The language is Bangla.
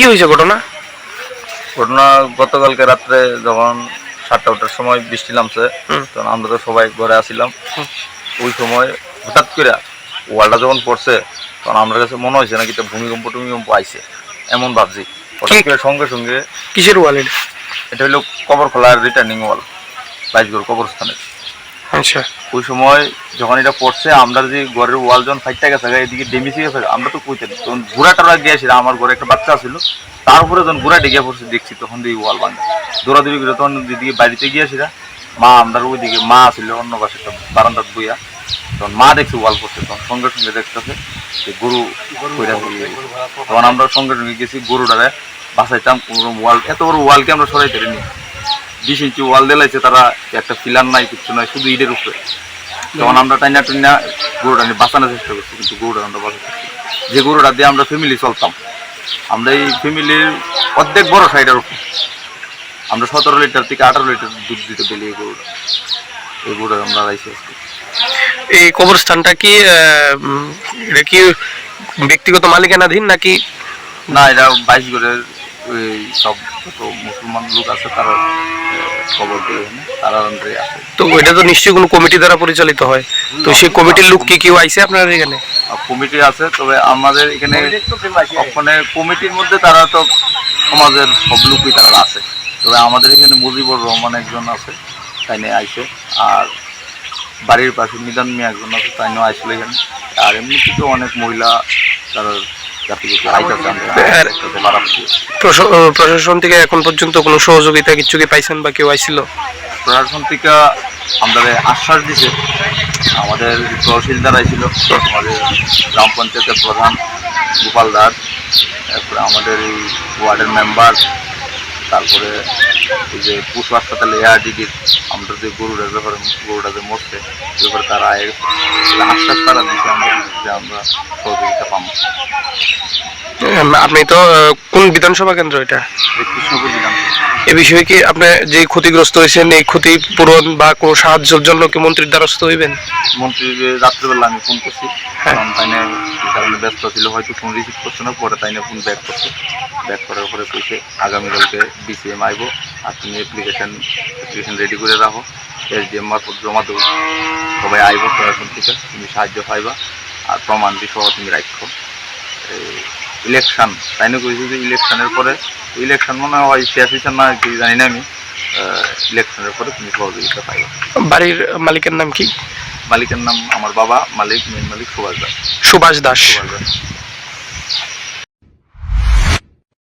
কি হয়েছে ঘটনা? ঘটনা গতকালকে রাত্রে যখন সাতটা ওটার সময় বৃষ্টি নামছে তখন আমরা তো সবাই ঘরে আসিলাম। ওই সময় হঠাৎ করে ওয়ালটা যখন পড়ছে তখন আমার কাছে মনে হয়েছে নাকি এটা ভূমিকম্প টুমিকম্প আইছে। এমন ভাবছি। হঠাৎ করে সঙ্গে সঙ্গে কিসের ওয়ালেট এটা? হলো কবর খোলার রিটার্নিং ওয়াল বাইশগড় কবরস্থানের। আচ্ছা। ওই সময় যখন এটা পড়ছে আমরা যে ঘরের ওয়াল যখন ফাইটটা গেছে এদিকে ডেমিসে গেছে আমরা তো কইতে তখন ঘোড়া টোড়া গিয়েছিল আমার ঘরে একটা বাচ্চা ছিল। তার উপরে যখন ঘোড়া ডেকে পড়ছে দেখছি তখন দিয়ে ওয়াল ভাঙে। দৌড়াদৌড়ি করে তখন দিদিকে বাড়িতে গিয়েছিল মা আমরা ওইদিকে মা ছিল অন্য পাশে একটা বারান্দার বইয়া তখন মা দেখছি ওয়াল পড়ছে তখন সঙ্গে সঙ্গে দেখতেছে যে গরু কইরা তখন আমরা সঙ্গে সঙ্গে গেছি গরুটারে বাসাইতাম কোনো ওয়াল এত বড় ওয়ালকে আমরা সরাইতে পারিনি। বিশ ইঞ্চি ওয়াল দিলাইছে তারা একটা পিলার নাই কিছু নাই শুধু ইটের উপরে। তখন আমরা টাইনা টাইনা গরুটা নিয়ে বাঁচানোর চেষ্টা করছি কিন্তু গরুটা আমরা বাঁচাতে যে গরুটা দিয়ে আমরা ফ্যামিলি চলতাম আমরা এই ফ্যামিলির অর্ধেক বড় সাইডের উপর। আমরা সতেরো লিটার থেকে আঠারো লিটার দুধ দিতে পেলি এই গরুটা। এই গরুটা আমরা রাইছি আজকে এই কবরস্থানটা কি এটা কি ব্যক্তিগত মালিকানাধীন নাকি? না এটা বাইশ ওই সব যত মুসলমান লোক আছে তারা খবর করে তারা আন্ডারে আছে তো এটা তো নিশ্চয়ই কোনো কমিটি দ্বারা পরিচালিত হয়। তো সেই কমিটির লোক কি কেউ আইছে আপনার এখানে? কমিটি আছে তবে আমাদের এখানে ওখানে কমিটির মধ্যে তারা তো সমাজের সব লোকই তারা আছে। তবে আমাদের এখানে মুজিবুর রহমান একজন আছে তাই নিয়ে আইসে আর বাড়ির পাশে নিদান মিয়া একজন আছে তাই নিয়ে আইসলো এখানে। আর এমনিতে তো অনেক মহিলা তারা প্রশাসন থেকে এখন পর্যন্ত কোনো সহযোগিতা কিছু কি পাইছেন বা কেউ আইছিল? প্রশাসন থেকে আমাদের আশ্বাস দিছে। আমাদের তহসিলদার আইছিল, আমাদের গ্রাম পঞ্চায়েতের প্রধান গোপাল দাস তারপরে আমাদের এই ওয়ার্ডের মেম্বার, তারপরে যে পশু হাসপাতালে এআরডিডির আমরা যে গরুটার ব্যাপারে গরুটা যে মরছে ব্যাপারে তারা আয় আশ্বাস তারা দিচ্ছে আমরা যে আমরা সহযোগিতা পাবো। আপনি তো কোন বিধানসভা কেন্দ্র এটা? কৃষ্ণপুর বিধানসভা। এ বিষয়ে কি আপনি যে ক্ষতিগ্রস্ত হয়েছেন এই ক্ষতি পূরণ বা কোনো সাহায্যের জন্য কি মন্ত্রীর দ্বারস্থ হইবেন? মন্ত্রীকে রাত্রেবেলা আমি ফোন করছি হ্যাঁ। কারণ কারণে ব্যস্ত ছিল হয়তো ফোন রিসিভ করছে না পরে তাইনে ফোন ব্যাক করছে। ব্যাক করার পরে কইছে আগামীকালকে বিসিএম আইব আর তুমি অ্যাপ্লিকেশন অ্যাপ্লিকেশন রেডি করে রাখো। এসডিএম মারফত জমা দেবো। সবাই আইব প্রশাসন থেকে তুমি সাহায্য পাইবা। আর প্রমাণটি সহ তুমি রাখো। ইলেকশন তাইনে কইছে যে ইলেকশনের পরে ইলেকশন মনে হয় হয়েছে না কি জানি না আমি। ইলেকশনের পরে তুমি সহযোগিতা পাইবা। বাড়ির মালিকের নাম কি? মালিকের নাম আমার বাবা মালিক মেন মালিক সুভাষ দাস। সুভাষ দাস। সুভাষ দাস।